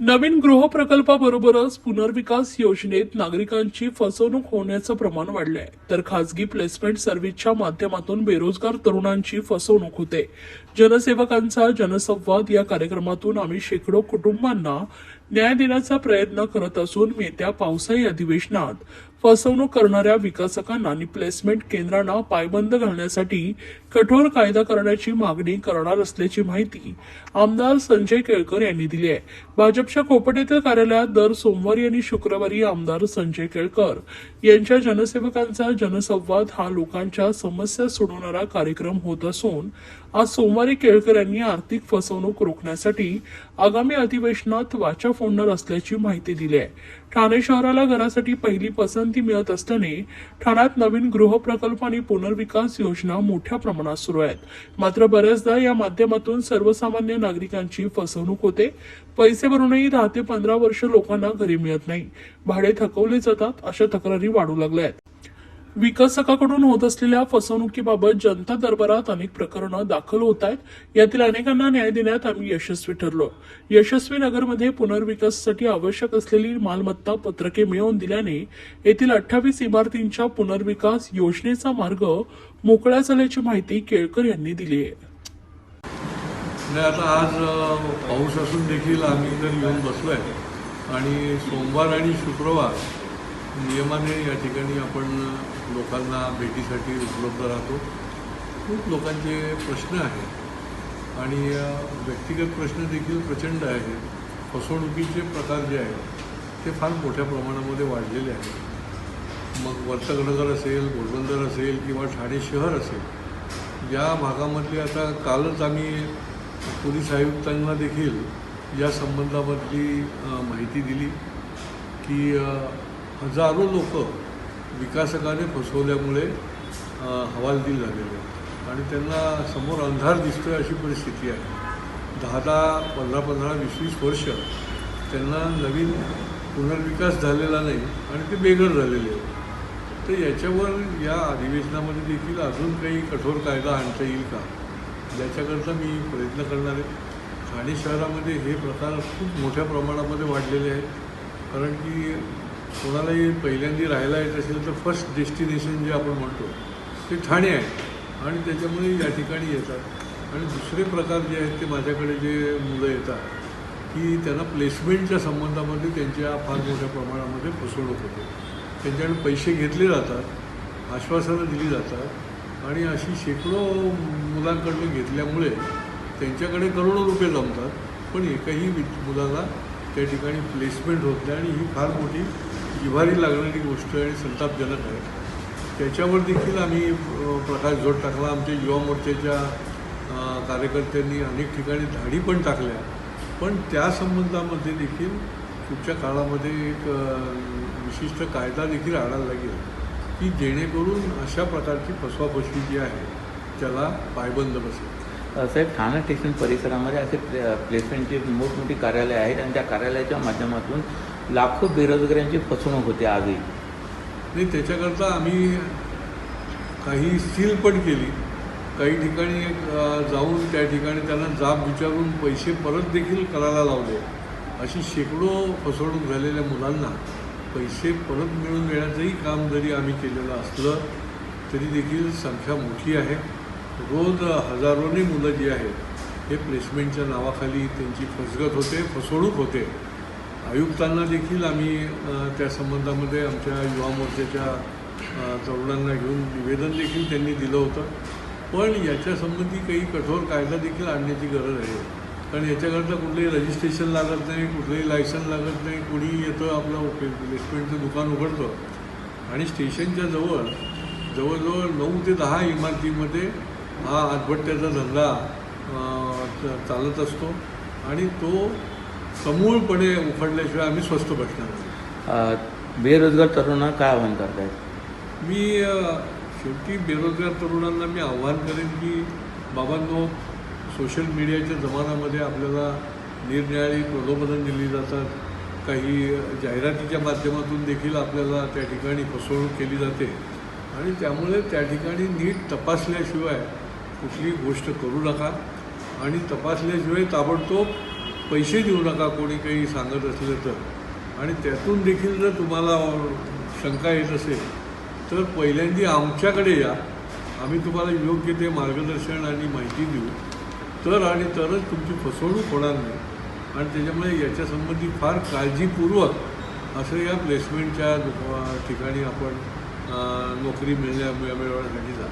नवीन गृहप्रकल्पाबरोबरच पुनर्विकास योजनेत नागरिकांची फसवणूक होण्याचं प्रमाण वाढलंय. तर खासगी प्लेसमेंट सर्व्हिसच्या माध्यमातून बेरोजगार तरुणांची फसवणूक होते. जनसेवकांचा जनसंवाद या कार्यक्रमातून आम्ही शेकडो कुटुंबांना न्याय देण्याचा प्रयत्न करत असून येत्या पावसाळी अधिवेशनात फसवणूक करणाऱ्या विकासकांना आणि प्लेसमेंट केंद्रांना पायबंद घालण्यासाठी कठोर कायदा करण्याची मागणी करणार असल्याची माहिती आमदार संजय केळकर यांनी दिली आहे. भाजपच्या कोपटेतील कार्यालयात दर सोमवारी आणि शुक्रवारी आमदार संजय केळकर यांच्या जनसेवकांचा जनसंवाद हा लोकांच्या समस्या सोडवणारा कार्यक्रम होत असून आज सोमवारी केळकर यांनी आर्थिक फसवणूक रोखण्यासाठी आगामी अधिवेशनात वाचा फोडणार असल्याची माहिती दिली आहे ठाणे शहराला घरासाठी पहिली पसंती मिळत असल्याने ठाण्यात नवीन गृहप्रकल्प आणि पुनर्विकास योजना मोठ्या प्रमाणात सुरू आहेत. मात्र बऱ्याचदा या माध्यमातून सर्वसामान्य नागरिकांची फसवणूक होते. पैसे भरूनही दहा ते पंधरा वर्ष लोकांना घरी मिळत नाही. भाडे थकवले जातात अशा तक्रारी वाढू लागल्या आहेत. विकासकाकडून होत असलेल्या फसवणुकीबाबत जनता दरबारात अनेक प्रकरणं दाखल होत आहेत. यातील अनेकांना न्याय देण्यात आम्ही यशस्वी ठरलो. यशस्वी नगरमध्ये पुनर्विकासासाठी आवश्यक असलेली मालमत्ता पत्रके मिळवून दिल्याने येथील अठ्ठावीस इमारतींच्या पुनर्विकास योजनेचा मार्ग मोकळा झाल्याची माहिती केळकर यांनी दिली आहे. आता आज पाऊस असून देखील आम्ही इथं येऊन बसलो आहे आणि सोमवार आणि शुक्रवार नियमाने या ठिकाणी आपण लोकांना भेटीसाठी उपलब्ध राहतो. खूप लोकांचे प्रश्न आहेत. आणि व्यक्तिगत प्रश्न देखील प्रचंड आहेत. फसवणुकीचे प्रकार जे आहेत ते फार मोठ्या प्रमाणामध्ये वाढलेले आहेत. मग वर्तकनगर असेल घोडबंदर असेल किंवा ठाणे शहर असेल या भागामधली आता कालच आम्ही पोलीस आयुक्तांना देखील या संबंधामधली माहिती दिली की हजारो लोक विकासकाने फसवल्यामुळे हवालदिल झालेले आहेत. आणि त्यांना समोर अंधार दिसतोय अशी परिस्थिती आहे. दहा दहा पंधरा पंधरा वीस वीस वर्ष त्यांना नवीन पुनर्विकास झालेला नाही आणि ते बेघर झालेले आहेत. तर याच्यावर या अधिवेशनामध्ये देखील अजून काही कठोर कायदा आणता येईल का? याच्याकरता मी प्रयत्न करणार आहे. ठाणे शहरामध्ये हे प्रकार खूप मोठ्या प्रमाणामध्ये वाढलेले आहेत. कारण की कोणालाही पहिल्यांदा राहायला येत असेल तर फर्स्ट डेस्टिनेशन जे आपण म्हणतो ते ठाणे आहे. आणि त्याच्यामुळे या ठिकाणी येतात. आणि दुसरे प्रकार जे आहेत ते माझ्याकडे जे मुलं येतात की त्यांना प्लेसमेंटच्या संबंधामध्ये त्यांच्या फार मोठ्या प्रमाणामध्ये फसवणूक होते. त्यांच्याकडे पैसे घेतले जातात आश्वासनं दिली जातात. आणि अशी शेकडो मुलांकडनं घेतल्यामुळे त्यांच्याकडे करोडो रुपये जमतात. पण एकही मुलाला त्या ठिकाणी प्लेसमेंट होत नाही आणि ही फार मोठी जिव्हारी लागणारी गोष्ट आणि संतापजनक आहे. त्याच्यावर देखील आम्ही प्रकाश जोड टाकला. आमच्या युवा मोर्चाच्या कार्यकर्त्यांनी अनेक ठिकाणी धाडी पण टाकल्या. पण त्या संबंधामध्ये देखील पुढच्या काळामध्ये एक विशिष्ट कायदा देखील आणायला लागेल की जेणेकरून अशा प्रकारची फसवाफसवी जी आहे त्याला पायबंद बसेल. साहेब ठाणे स्टेशन परिसरामध्ये असे प्ले प्लेसमेंटचे मोठमोठी कार्यालय आहेत आणि त्या कार्यालयाच्या माध्यमातून लाखो बेरोजगारांची फसवणूक होते आजही. नाही त्याच्याकरता आम्ही काही सील पण केली. काही ठिकाणी जाऊन त्या ठिकाणी त्यांना जाब विचारून पैसे परत देखील करायला लावले. अशी शेकडो फसवणूक झालेल्या मुलांना पैसे परत मिळून देण्याचंही काम जरी आम्ही केलेलं असलं तरी देखील संख्या मोठी आहे. रोज हजारोनी मुलं जी आहेत हे प्लेसमेंटच्या नावाखाली त्यांची फसगत होते फसवणूक होते. आयुक्तांना देखील आम्ही त्या संबंधामध्ये आमच्या युवा मोर्चाच्या तरुणांना घेऊन निवेदन देखील त्यांनी दिलं होतं. पण याच्यासंबंधी काही कठोर कायदा देखील आणण्याची गरज आहे. कारण याच्याकरता कुठलंही रजिस्ट्रेशन लागत नाही कुठलंही लायसन लागत नाही कुणी येतं आपलं प्लेसमेंटचं दुकान उघडतं. आणि स्टेशनच्या जवळ जवळजवळ नऊ ते दहा इमारतीमध्ये हा आजभट्ट्याचा धंदा च- चालत असतो. आणि तो समूळपणे उखडल्याशिवाय आम्ही स्वस्त बसणार बेरोजगार तरुणांना काय आव्हान करतायत मी शेवटी बेरोजगार तरुणांना मी आव्हान करेन की बाबांनो सोशल मीडियाच्या जमान्यामध्ये आपल्याला निरनिराळी प्रलोभनं दिली जातात. काही जाहिरातीच्या माध्यमातून देखील आपल्याला त्या ठिकाणी फसवणूक केली जाते. आणि त्यामुळे त्या ठिकाणी नीट तपासल्याशिवाय कुठली गोष्ट करू नका. आणि तपासल्याशिवाय ताबडतोब पैसे देऊ नका कोणी काही सांगत असलं तर. आणि त्यातून देखील जर तुम्हाला शंका येत असेल तर पहिल्यांदी आमच्याकडे या. आम्ही तुम्हाला योग्य ते मार्गदर्शन आणि माहिती देऊ. तर आणि तरच तुमची फसवणूक होणार नाही. आणि त्याच्यामुळे याच्यासंबंधी फार काळजीपूर्वक असं या प्लेसमेंटच्या ठिकाणी आपण नोकरी मिळण्या मिळवण्यासाठी जा.